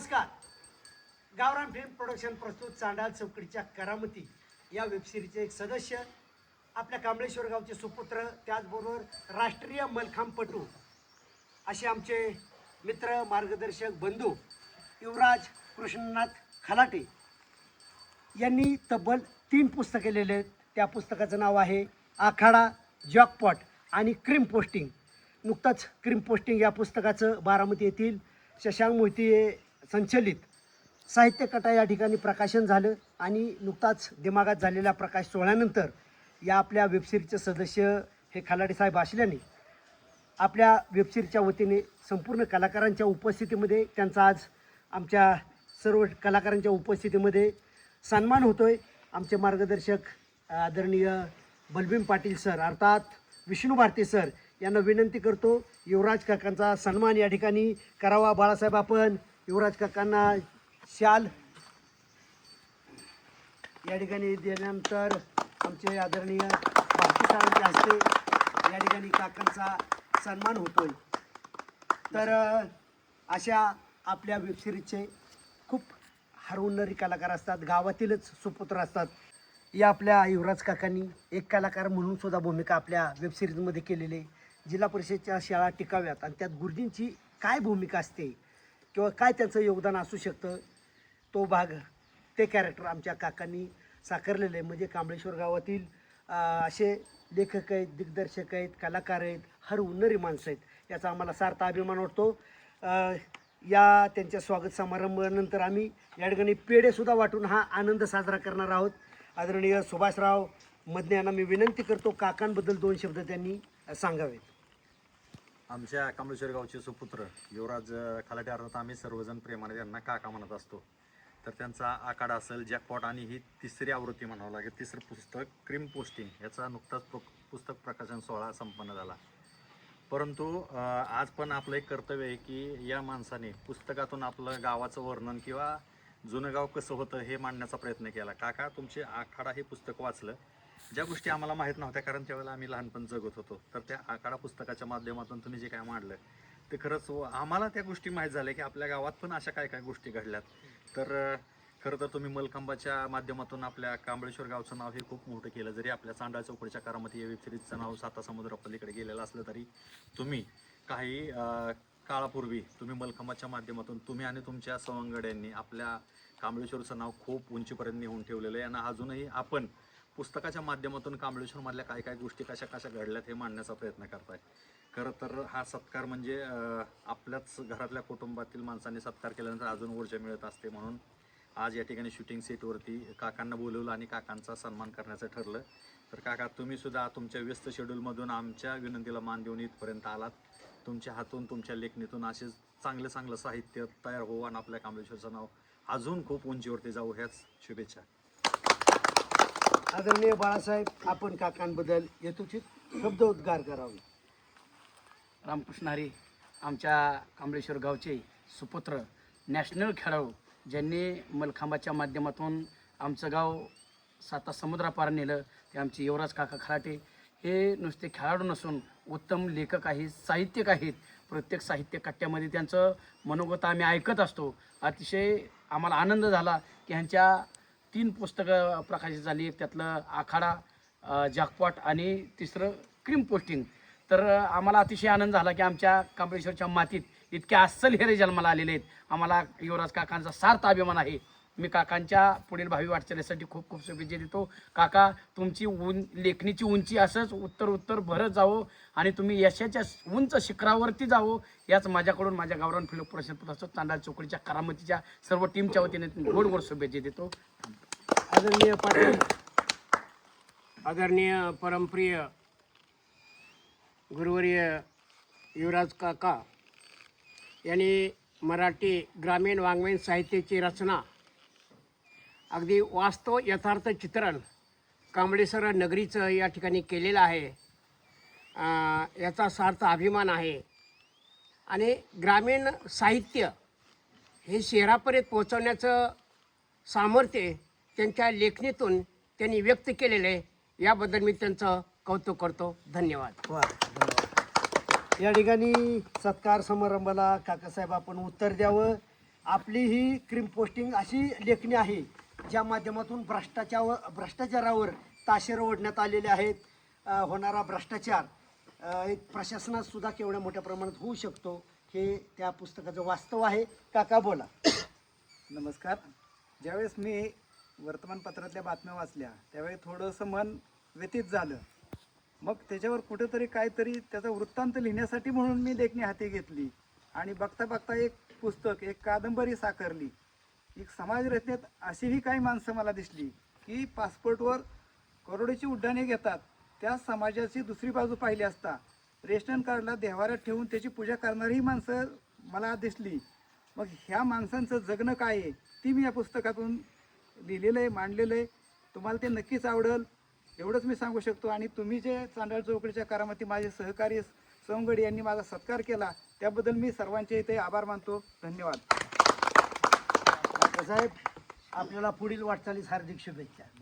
नमस्कार. गावरान film production प्रस्तुत चांडाल चौकडीच्या करामती या वेबसिरीजचे एक सदस्य आपल्या कांबळेश्वर गावचे सुपुत्र त्याचबरोबर राष्ट्रीय मलखांबपटू असे आमचे मित्र मार्गदर्शक बंधू युवराज कृष्णनाथ खलाटे यांनी तब्बल तीन पुस्तके लिहिले आहेत. त्या पुस्तकाचं नाव आहे आखाडा जॉकपॉट आणि क्रीम पोस्टिंग. नुकतंच क्रीम पोस्टिंग या पुस्तकाचं बारामती येथील शशांक मोहिते संचलित. साहित्य कटा या ठिकाणी प्रकाशन झालं आणि नुकताच दिमागात झालेल्या प्रकाश सोहळ्यानंतर या आपल्या वेबसिरीजचे सदस्य हे खलाटे साहेब असल्याने आपल्या वेबसिरीजच्या वतीने संपूर्ण कलाकारांच्या उपस्थितीमध्ये त्यांचा आज आमच्या सर्व कलाकारांच्या उपस्थितीमध्ये सन्मान होतो आहे आमचे मार्गदर्शक आदरणीय बलबीम पाटील सर अर्थात विष्णू भारती सर यांना विनंती करतो. युवराज काकांचा सन्मान या ठिकाणी करावा. बाळासाहेब आपण युवराज काकांना शाल. या ठिकाणी दिल्यानंतर आमचे आदरणीय भारती हस्ते या ठिकाणी काकांचा सन्मान होतोय. तर अशा आपल्या वेबसिरीजचे खूप हरवणारी कलाकार असतात गावातीलच सुपुत्र असतात. या आपल्या युवराज काकांनी एक कलाकार म्हणून सुद्धा भूमिका आपल्या वेबसिरीजमध्ये केलेली आहे. जिल्हा परिषदच्या शाळा टिकाव्यात आणि त्यात गुरुजींची काय भूमिका असते किंवा काय त्यांचं योगदान असू शकतं तो भाग ते कॅरेक्टर आमच्या काकांनी साकारलेलं आहे. म्हणजे कांबळेश्वर गावातील असे लेखक आहेत दिग्दर्शक आहेत कलाकार आहेत हर उन्नरी माणसं आहेत याचा आम्हाला सार्थ अभिमान वाटतो. या त्यांच्या स्वागत समारंभानंतर आम्ही या ठिकाणी पेढेसुद्धा वाटून हा आनंद साजरा करणार आहोत. आदरणीय सुभाषराव मधने यांना मी विनंती करतो काकांबद्दल दोन शब्द त्यांनी सांगावेत. आमच्या कमलेश्वर गावचे सुपुत्र युवराज अ, खलाटे अर्थात आम्ही सर्वजण प्रेमाने त्यांना काका म्हणत असतो. तर त्यांचा आखाडा असेल जॅकपॉट आणि ही तिसरी आवृत्ती म्हणावं लागेल. तिसरं पुस्तक क्रीम पोस्टिंग. याचा नुकताच प्र पुस्तक प्रकाशन सोहळा संपन्न झाला. परंतु आज पण आपलं एक कर्तव्य आहे की या माणसाने पुस्तकातून आपलं गावाचं वर्णन किंवा जुनं गाव कसं होतं हे मांडण्याचा प्रयत्न केला. काका तुमचे आखाडा हे पुस्तक वाचलं. ज्या गोष्टी आम्हाला माहीत नव्हत्या कारण त्यावेळेला आम्ही लहानपण जगत होतो. तर त्या आकाडा पुस्तकाच्या माध्यमातून तुम्ही जे काय मांडलं ते खरंच व- आम्हाला त्या गोष्टी माहीत झाल्या की आपल्या गावात पण अशा काय काय गोष्टी घडल्यात. तर खरं तर तुम्ही मलकंबाच्या माध्यमातून आपल्या कांबळेश्वर गावचं नाव हे खूप मोठं केलं. जरी आपल्या सांडा चौकडीच्या कारामध्ये या वेबसिरीजचं नाव साता समुद्र पलीकडे गेलेलं असलं तरी तुम्ही काही काळापूर्वी तुम्ही मलकंबाच्या माध्यमातून तुम्ही आणि तुमच्या सवंगड्यांनी आपल्या कांबळेश्वरचं नाव खूप उंचीपर्यंत नेऊन ठेवलेलं आहे. आणि अजूनही आपण पुस्तकाच्या माध्यमातून कांबळेश्वरमधल्या काय काय गोष्टी कशा कशा घडल्यात हे मांडण्याचा प्रयत्न करताय. खरं तर हा सत्कार म्हणजे आपल्याच घरातल्या कुटुंबातील माणसांनी सत्कार केल्यानंतर अजून ऊर्जा मिळत असते म्हणून आज या ठिकाणी शूटिंग सेटवरती काकांना बोलवलं आणि काकांचा सन्मान करण्याचं ठरलं. तर काका तुम्ही सुद्धा तुमच्या व्यस्त शेड्यूलमधून आमच्या विनंतीला मान देऊन इथपर्यंत आलात. तुमच्या हातून तुमच्या लेखणीतून असे चांगलं चांगलं साहित्य तयार होऊ आणि आपल्या कांबळेश्वरचं नाव अजून खूप उंचीवरती जाऊ ह्याच शुभेच्छा. आदरणीय बाळासाहेब आपण काकांबद्दल यथोचित शब्द उद्गार करावे. रामकृष्ण हरी आमच्या कांबळेश्वर गावचे सुपुत्र नॅशनल खेळाडू ज्यांनी मलखांबाच्या माध्यमातून आमचं गाव साता समुद्रापार नेलं ते आमचे युवराज काका खराटे. हे नुसते खेळाडू नसून उत्तम लेखक आहेत साहित्यिक आहेत. प्रत्येक साहित्य कट्ट्यामध्ये त्यांचं मनोगत आम्ही ऐकत असतो. अतिशय आम्हाला आनंद झाला की ह्यांच्या तीन पुस्तकं प्रकाशित झाली. एक त्यातलं आखाडा जॅकपॉट आणि तिसरं क्रीम पोस्टिंग. तर आम्हाला अतिशय आनंद झाला की आमच्या कांबळेश्वरच्या मातीत इतके अस्सल हिरे जन्माला आलेले आहेत. आम्हाला युवराज काकांचा सार्थ अभिमान आहे. मी काकांच्या पुढील भावी वाटचालीसाठी खूप खूप शुभेच्छा देतो. काका तुमची उं लेखणीची उंची असंच उत्तर उत्तर भरत जावो आणि तुम्ही यशाच्या उंच शिखरावरती जावो याच माझ्याकडून माझ्या गावरान फिलो प्रश्न असतो तांडाळ चौकडीच्या करामतीच्या सर्व टीमच्या वतीने गोड गोड शुभेच्छा देतो. आदरणीय पाटील आदरणीय परमप्रिय गुरुवर्य युवराज काका यांनी मराठी ग्रामीण वाङ्मयीन साहित्याची रचना अगदी वास्तव यथार्थ चित्रण कांबळेश्वर नगरीचं या ठिकाणी केलेलं आहे. याचा सार्थ अभिमान आहे. आणि ग्रामीण साहित्य हे शहरापर्यंत पोहोचवण्याचं सामर्थ्य त्यांच्या लेखणीतून त्यांनी व्यक्त केलेलं आहे. याबद्दल मी त्यांचं कौतुक करतो. धन्यवाद. वा धन्यवाद. या ठिकाणी सत्कार समारंभाला काकासाहेब आपण उत्तर द्यावं. आपली ही क्रीम पोस्टिंग अशी लेखणी आहे. ज्या माध्यमातून भ्रष्टाचार भ्रष्टाचारावर ताशेर ओढण्यात आलेले आहेत. होणारा भ्रष्टाचार एक प्रशासनात सुद्धा केवढ्या मोठ्या प्रमाणात होऊ शकतो हे त्या पुस्तकाचं वास्तव आहे. काका बोला. नमस्कार. ज्यावेळेस मी वर्तमानपत्रातल्या बातम्या वाचल्या त्यावेळी थोडंसं मन व्यतीत झालं. मग त्याच्यावर कुठेतरी काहीतरी त्याचा वृत्तांत लिहिण्यासाठी म्हणून मी लेखणी हाती घेतली आणि बघता बघता एक पुस्तक एक कादंबरी साकारली. एक समाज रचनेत अशीही काही माणसं मला दिसली की पासपोर्टवर करोडोची उड्डाणे घेतात. त्या समाजाची दुसरी बाजू पाहिली असता रेशन कार्डला देवाऱ्यात ठेवून त्याची पूजा करणारीही माणसं मला दिसली. मग ह्या माणसांचं जगणं काय आहे? ती मी या पुस्तकातून लिहिलेलं आहे मांडलेलं आहे. तुम्हाला ते नक्कीच आवडेल. एवढंच मी सांगू शकतो. आणि तुम्ही जे चांडाळ चौकडीच्या कारामध्ये माझे सहकारी सवंगडी यांनी माझा सत्कार केला त्याबद्दल मी सर्वांचे इथे आभार मानतो. धन्यवाद. साहेब आपल्याला पुढील वाटचालीस हार्दिक शुभेच्छा.